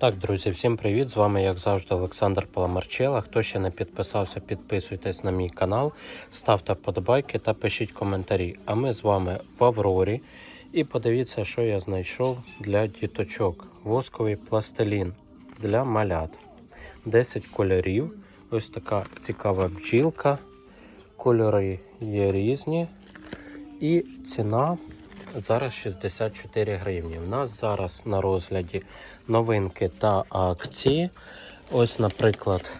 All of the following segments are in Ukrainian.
Так, друзі, всім привіт! З вами, як завжди, Олександр Паламарчела. Хто ще не підписався, підписуйтесь на мій канал, ставте вподобайки та пишіть коментарі. А ми з вами в Аврорі. І подивіться, що я знайшов для діточок. Восковий пластилін для малят. 10 кольорів. Ось така цікава бджілка. Кольори є різні. І ціна зараз 64 гривні. У нас зараз на розгляді новинки та акції. Ось, наприклад,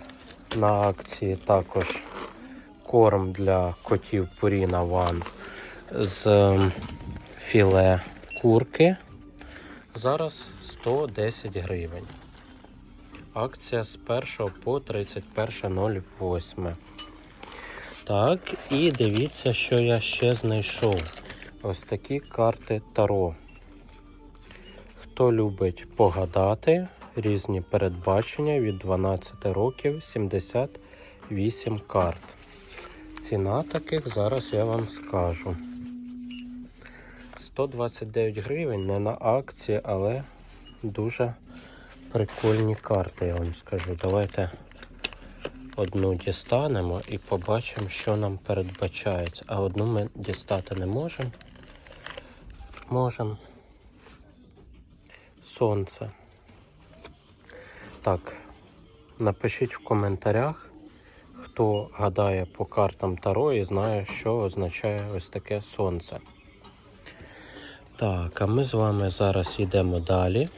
на акції також корм для котів Purina One з ем, філе курки. Зараз 110 гривень. Акція з 1 по 31.08. Так, і дивіться, що я ще знайшов. Ось такі карти Таро. Хто любить погадати, різні передбачення від 12 років 78 карт. Ціна таких зараз я вам скажу. 129 гривень не на акції, але дуже прикольні карти, я вам скажу. Давайте одну дістанемо і побачимо, що нам передбачається. А одну ми дістати не можемо. Можемо. Сонце. Так, напишіть в коментарях, хто гадає по картам Таро і знає, що означає ось таке сонце. Так, а ми з вами зараз йдемо далі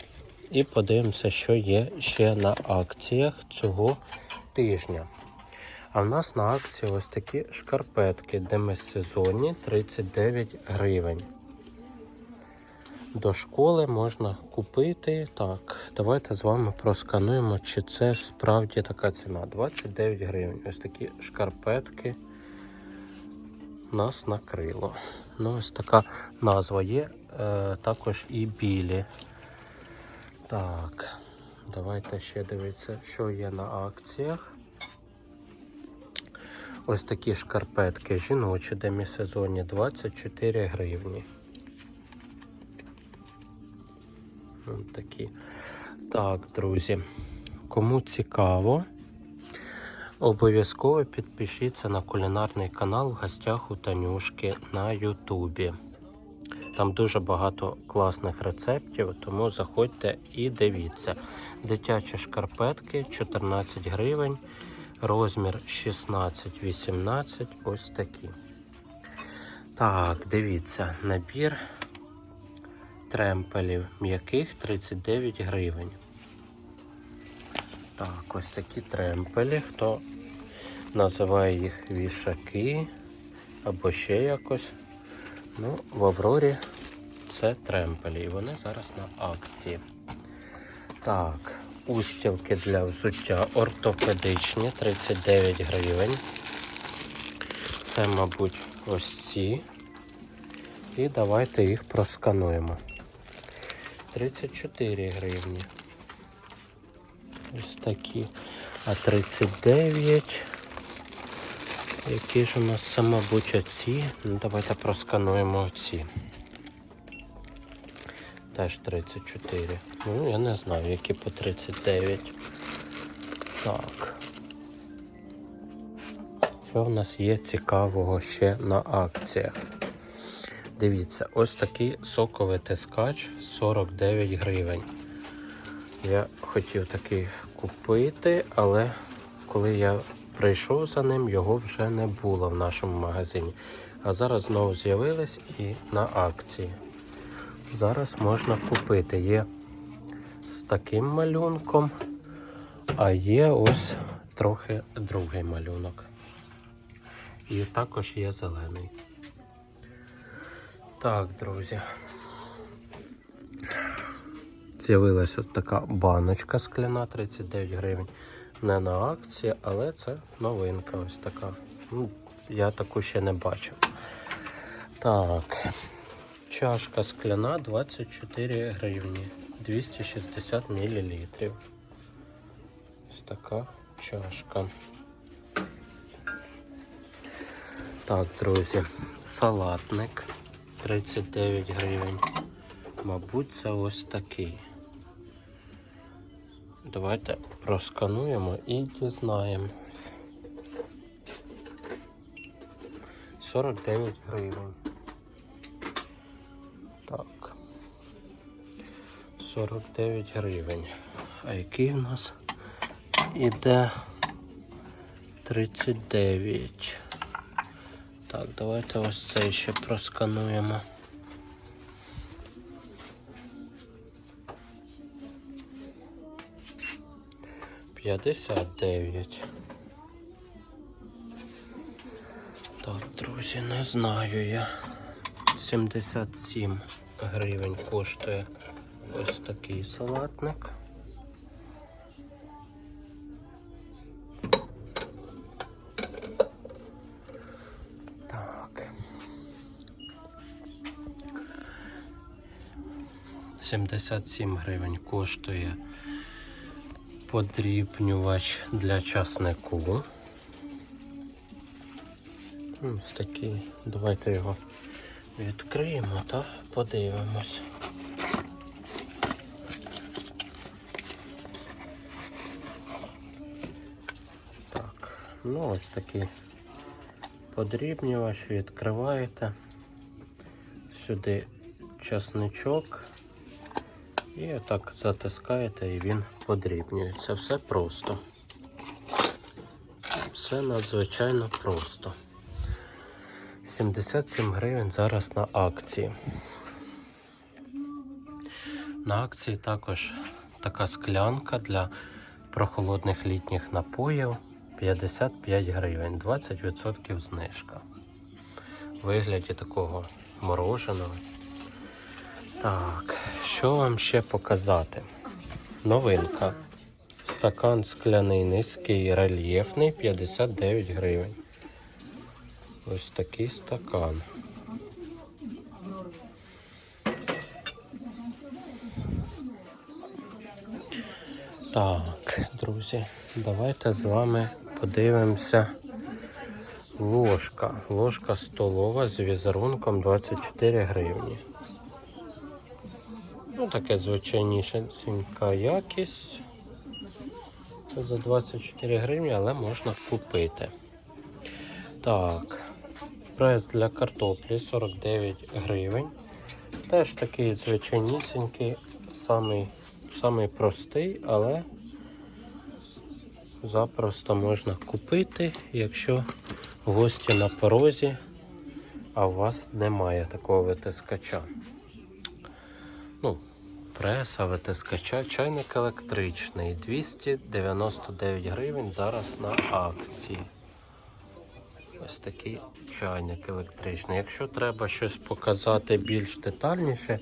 і подивимося, що є ще на акціях цього тижня. А в нас на акції ось такі шкарпетки демисезонні 39 гривень. До школи можна купити. Так, давайте з вами проскануємо, чи це справді така ціна. 29 гривень. Ось такі шкарпетки нас накрило. Ну, ось така назва є. Е, також і білі. Так, давайте ще дивитися, що є на акціях. Ось такі шкарпетки жіночі демісезонні 24 гривні. Такі. Так, друзі, кому цікаво, обов'язково підпишіться на кулінарний канал в гостях у Танюшки на Ютубі. Там дуже багато класних рецептів, тому заходьте і дивіться. Дитячі шкарпетки 14 гривень, розмір 16-18, ось такі. Так, дивіться, набір тремпелів м'яких 39 гривень. Так, ось такі тремпелі. Хто називає їх вішаки або ще якось. Ну, в Аврорі це тремпелі, і вони зараз на акції. Так, устілки для взуття ортопедичні 39 гривень. Це, мабуть, ось ці. І давайте їх проскануємо. 34 гривні. Ось такі. А 39. Які ж у нас це, мабуть, оці? Ну, давайте проскануємо оці. Теж 34. Ну, я не знаю, які по 39. Так. Що в нас є цікавого ще на акціях? Дивіться, ось такий соковий тискач 49 гривень. Я хотів такий купити, але коли я прийшов за ним, його вже не було в нашому магазині. А зараз знову з'явились і на акції. Зараз можна купити. Є з таким малюнком, а є ось трохи другий малюнок. І також є зелений. Так, друзі. З'явилася така баночка скляна 39 гривень. Не на акції, але це новинка ось така. Ну, Я таку ще не бачив. Так, чашка скляна 24 гривні, 260 мл. Ось така чашка. Так, друзі, салатник 39 гривень. Мабуть, це ось такий. Давайте проскануємо і дізнаємось. 49 гривень. Так. 49 гривень. А який в нас іде 39. Так, давайте ось цей ще проскануємо. П'ятдесят дев'ять. Так, друзі, не знаю я. 77 гривень коштує ось такий салатник. 77 гривень коштує подрібнювач для часнику. Ось такий. Давайте його відкриємо та подивимось. Так, ну ось такий подрібнювач, відкриваєте. Сюди часничок. І отак затискаєте і він подрібнюється. Все просто. Все надзвичайно просто. 77 гривень зараз на акції. На акції також така склянка для прохолодних літніх напоїв 55 гривень, 20% знижка. В вигляді такого мороженого. Так, що вам ще показати? Новинка. Стакан скляний низький рельєфний 59 гривень. Ось такий стакан. Так, друзі, давайте з вами подивимося ложка. Ложка столова з візерунком 24 гривні. Таке звичайнішенька якість за 24 гривні, але можна купити. Так, прес для картоплі 49 гривень. Теж такий звичайнісінький, самий, самий простий, але запросто можна купити, якщо гості на порозі, а у вас немає такого витискача. Ну, преса, витискача, чайник електричний. 299 гривень зараз на акції. Ось такий чайник електричний. Якщо треба щось показати більш детальніше,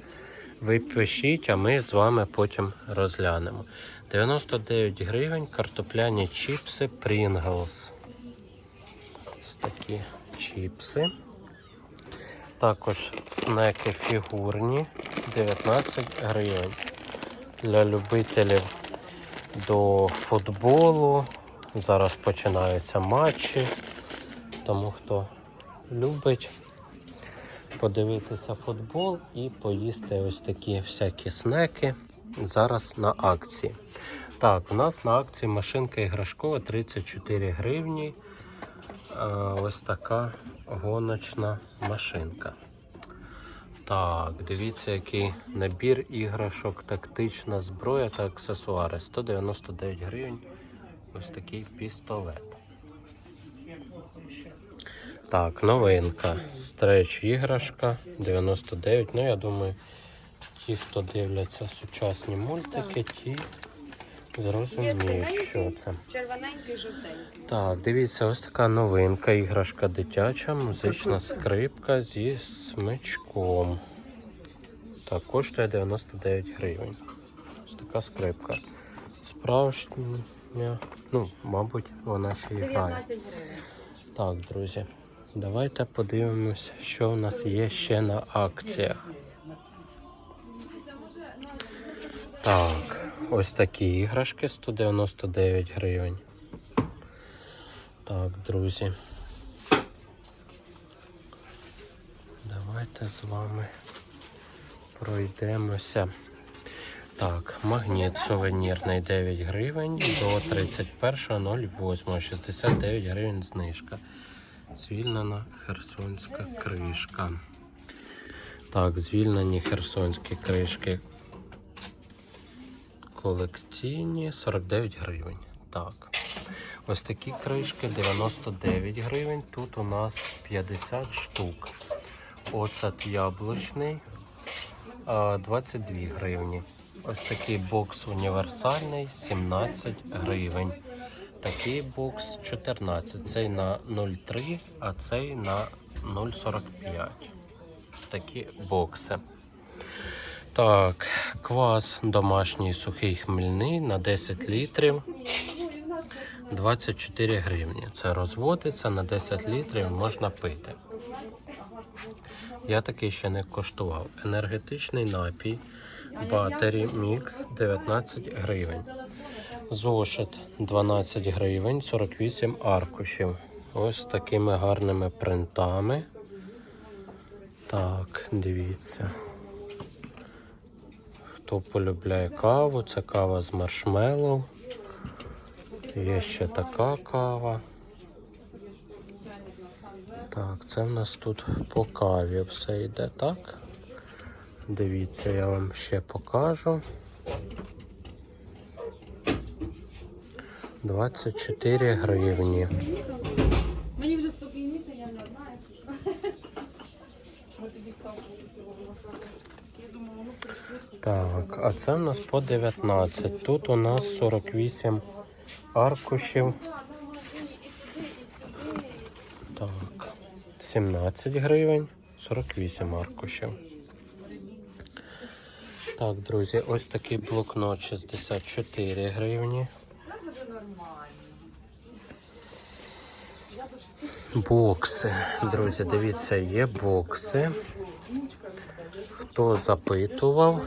ви пишіть, а ми з вами потім розглянемо. 99 гривень картопляні чіпси Pringles. Ось такі чіпси. Також снеки фігурні 19 гривень. Для любителів до футболу. Зараз починаються матчі. Тому хто любить подивитися футбол і поїсти ось такі всякі снеки. Зараз на акції. Так, у нас на акції машинка іграшкова 34 гривні. Ось така гоночна машинка. Так, дивіться, який набір іграшок, тактична зброя та аксесуари. 199 гривень. Ось такий пістолет. Так, новинка. Стреч іграшка 99. Ну, я думаю, ті, хто дивляться сучасні мультики, ті зрозуміють, що це. Червоненький, жовтенький. Так, дивіться, ось така новинка, іграшка дитяча, музична скрипка зі смичком. Так, коштує 99 гривень. Ось така скрипка. Справжня, ну, мабуть, вона ще і грає. 19 гривень. Так, друзі, давайте подивимось, що в нас є ще на акціях. Так, ось такі іграшки 199 гривень. Так, друзі. Давайте з вами пройдемося. Так, магніт сувенірний 9 гривень до 31.08. 69 гривень знижка. Звільнена херсонська кришка. Так, звільнені херсонські кришки. Колекційні 49 гривень. Так. Ось такі кришки 99 гривень. Тут у нас 50 штук. Оцет яблучний 22 гривні. Ось такий бокс універсальний 17 гривень. Такий бокс 14. Цей на 0,3, а цей на 0,45. Ось такі бокси. Так, квас домашній сухий хмельний на 10 літрів. 24 гривні. Це розводиться на 10 літрів можна пити. Я такий ще не коштував. Енергетичний напій Батері Мікс 19 гривень. Зошит 12 гривень, 48 аркушів. Ось такими гарними принтами. Так, дивіться. Хто полюбляє каву, це кава з маршмеллоу. Є ще така кава. Так, це в нас тут по каві все йде, так? Дивіться, я вам ще покажу. 24 гривні. Мені вже спокійніше, я не одна, якщо Так, а це в нас по 19. Тут у нас 48 аркушів. Так, 17 гривень, 48 аркушів. Так, друзі, ось такий блокнот 64 гривні. Бокси. Друзі, дивіться, є бокси. Хто запитував,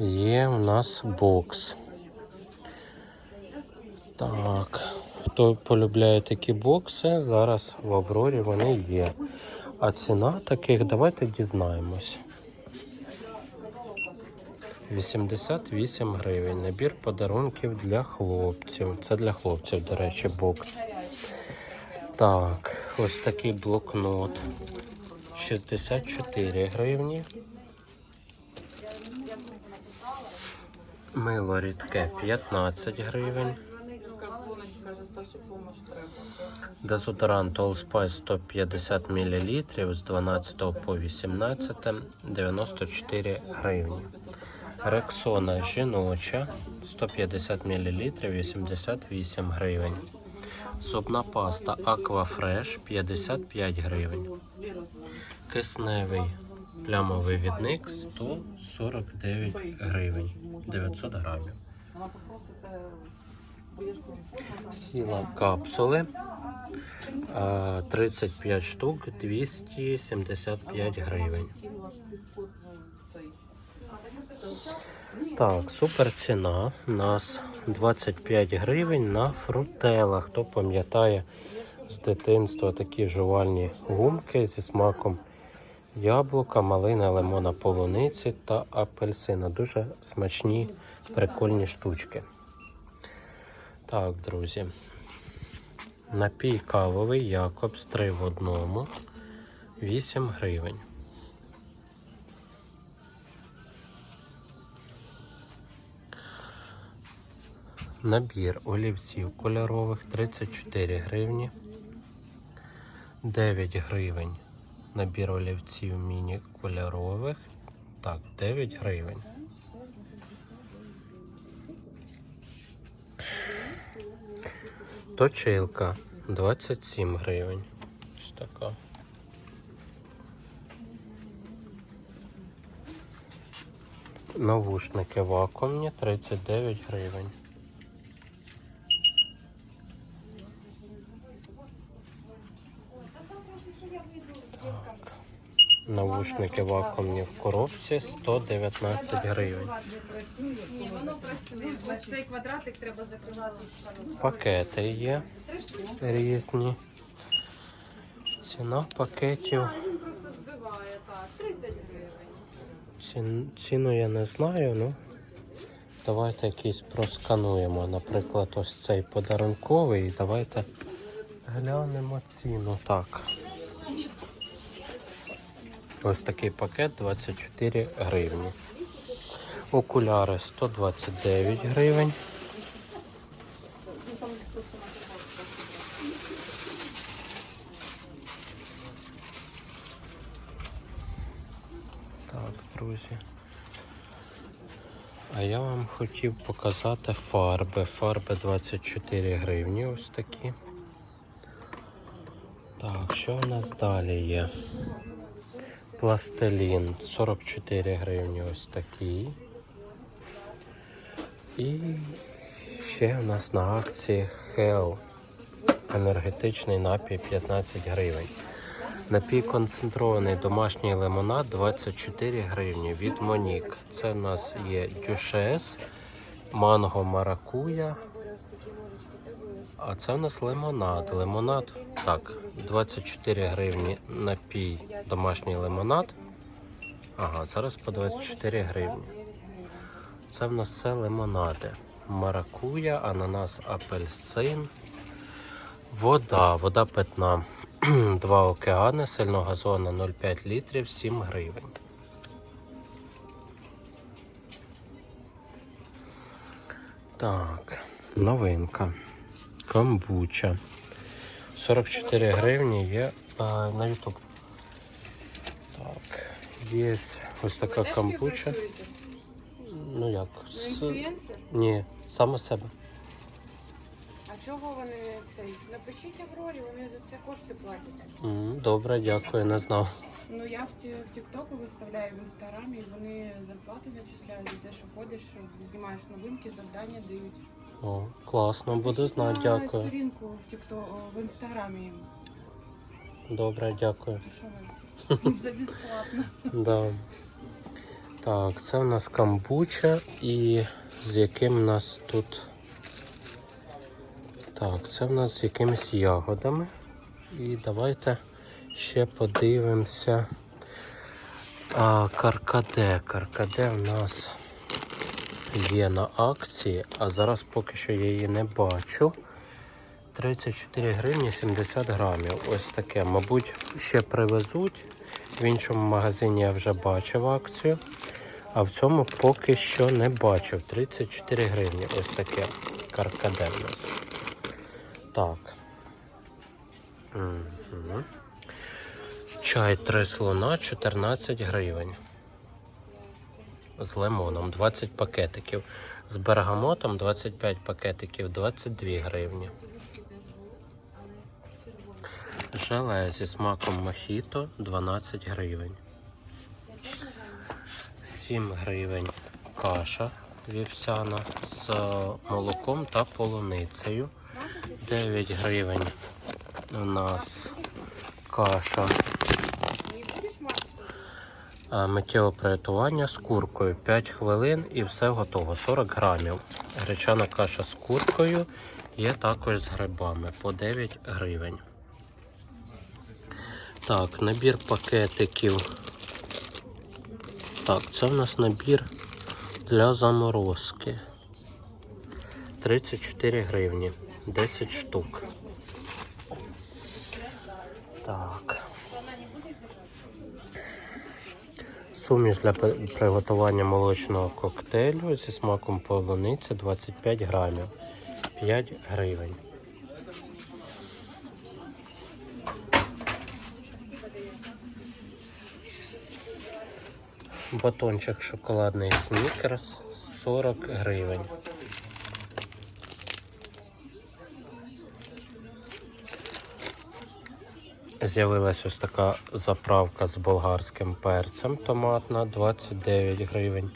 є у нас бокс. Так, хто полюбляє такі бокси, зараз в Аврорі вони є. А ціна таких, давайте дізнаємось. 88 гривень. Набір подарунків для хлопців. Це для хлопців, до речі, бокс. Так, ось такий блокнот. 64 гривні. Мило рідке 15 гривень. Дезодорант All Spice 150 мл з 12 по 18 94 гривні. Рексона жіноча 150 мл 88 гривень. Зубна паста Aquafresh 55 гривень. Кисневий плямовий відник 149 гривень 900 грамів. Сіла капсули 35 штук 275 гривень. Так, супер ціна. У нас 25 гривень на фрутела. Хто пам'ятає з дитинства такі жувальні гумки зі смаком яблука, малина, лимона, полуниці та апельсина. Дуже смачні, прикольні штучки. Так, друзі. Напій кавовий Якобс 3 в одному. 8 гривень. Набір олівців кольорових 34 гривні. 9 гривень. Набір олівців міні кольорових. Так, 9 гривень. Точилка 27 гривень. Ось така. Навушники вакуумні 39 гривень. Навушники вакуумні в коробці 119 гривень. ні, воно працює. Ось цей квадратик треба закривати з. Пакети є різні. Ціна пакетів. Він просто збиває, так, 30 гривень. Ціну я не знаю, ну давайте якийсь проскануємо. Наприклад, ось цей подарунковий. Давайте глянемо ціну. Так. Ось такий пакет 24 гривні. Окуляри 129 гривень. Так, друзі. А я вам хотів показати фарби. Фарби 24 гривні ось такі. Так, що у нас далі є? Пластилін 44 гривні ось такий. І ще у нас на акції Hell. Енергетичний напій 15 гривень. Напій концентрований домашній лимонад 24 гривні від Монік. Це у нас є дюшес, манго маракуя. А це у нас лимонад. Лимонад, так, 24 гривні напій домашній лимонад. Ага, зараз по 24 гривні. Це в нас все лимонади. Маракуя, ананас, апельсин. Вода, вода питна. Два океани, сильного газона 0,5 літрів, 7 гривень. Так, новинка. Камбуча. 44 гривні є а, на YouTube. Так, є ось така камбуча. Ну як? С... Ні, саме себе. А чого вони цей? Напишіть Аврорі, вони за це кошти платять. Добре, дякую, не знав. Ну я в, в Тіктоку виставляю в інстаграмі, і вони зарплату начисляють за те, що ходиш, знімаєш новинки, завдання дають. О, класно, буду знати, На дякую. сторінку в Тікто в інстаграмі. Добре, дякую. Що ви? За безплатно. Да. Так, це у нас камбуча і з яким у нас тут. Так, це в нас з якимись ягодами. І давайте ще подивимося. А, каркаде. Каркаде у нас є на акції, а зараз поки що я її не бачу. 34 гривні 70 грамів. Ось таке. Мабуть, ще привезуть. В іншому магазині я вже бачив акцію, а в цьому поки що не бачив. 34 гривні. Ось таке каркаде в нас. Так. Угу. Чай три слона 14 гривень. З лимоном 20 пакетиків. З бергамотом 25 пакетиків 22 гривні. Желе зі смаком мохіто 12 гривень. 7 гривень каша вівсяна з молоком та полуницею. 9 гривень у нас каша. Миттєве приготування з куркою 5 хвилин і все готово. 40 грамів. Гречана каша з куркою є також з грибами по 9 гривень. Так, набір пакетиків. Так, це в нас набір для заморозки. 34 гривні. 10 штук. Так. Суміш для приготування молочного коктейлю зі смаком полуниці 25 грамів. 5 гривень. Батончик шоколадний снікерс 40 гривень. З'явилась ось така заправка з болгарським перцем томатна 29 гривень.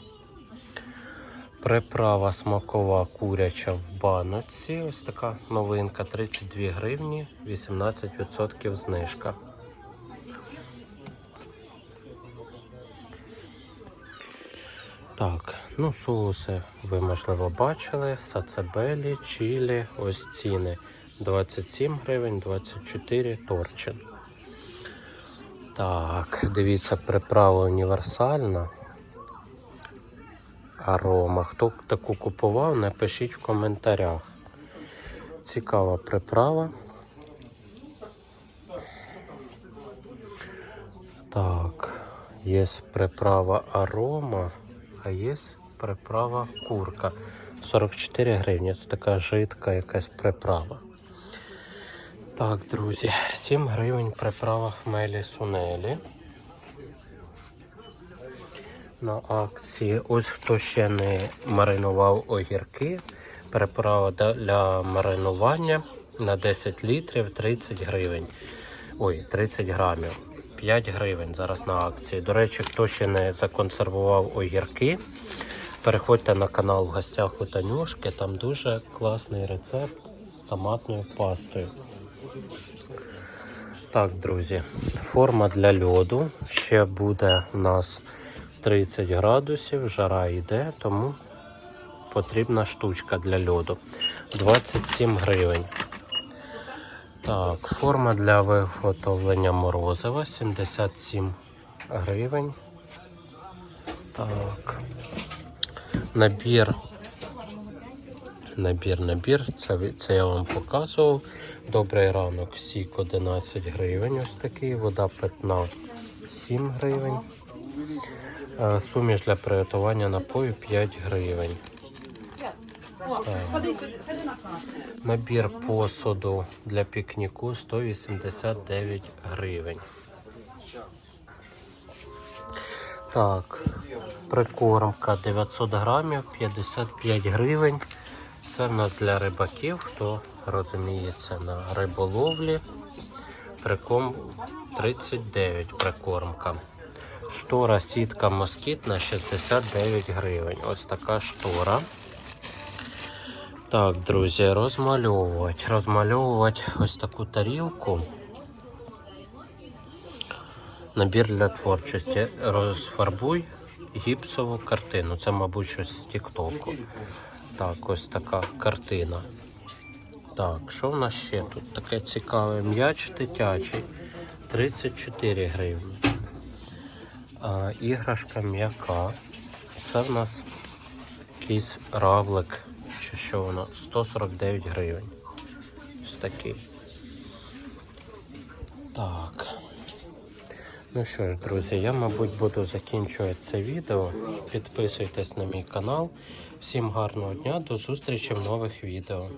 Приправа смакова куряча в баночці. Ось така новинка 32 гривні, 18% знижка. Так, ну соуси ви можливо бачили. Сацебелі, чилі, ось ціни 27 гривень, 24 торчин. Так, дивіться, приправа універсальна. арома. Хто таку купував, напишіть в коментарях. Цікава приправа. Так, є приправа арома, а є приправа курка. 44 гривні. Це така жидка якась приправа. Так, друзі, 7 гривень приправа хмелі сунелі. На акції. Ось хто ще не маринував огірки. Приправа для маринування на 10 літрів 30 гривень. Ой, 30 грамів. 5 гривень зараз на акції. До речі, хто ще не законсервував огірки, переходьте на канал в гостях у Танюшки. Там дуже класний рецепт з томатною пастою. Так, друзі, форма для льоду. Ще буде у нас 30 градусів, жара йде, тому потрібна штучка для льоду. 27 гривень. Так, форма для виготовлення морозива 77 гривень. Так. Набір. Набір, набір. Це, це я вам показував. Добрий ранок, сік 11 гривень. Ось такий. Вода питна 7 гривень. Е, Суміш для приготування напою 5 гривень. Карту. Набір посуду для пікніку 189 гривень. Так, прикормка 900 грамів, 55 гривень. Це в нас для рибаків, хто розуміється на риболовлі. Приком 39 прикормка. Штора сітка москітна 69 гривень. Ось така штора. Так, друзі, розмальовувати. Розмальовувати ось таку тарілку. Набір для творчості. Розфарбуй гіпсову картину. Це, мабуть, щось з Тіктоку. Так, ось така картина. Так, що в нас ще тут? Таке цікаве. М'яч дитячий. 34 гривні. А, іграшка м'яка. Це в нас якийсь равлик. Чи що воно? 149 гривень. Ось такий. Так. Ну що ж, друзі, я, мабуть, буду закінчувати це відео. Підписуйтесь на мій канал. Всім гарного дня, до зустрічі в нових відео.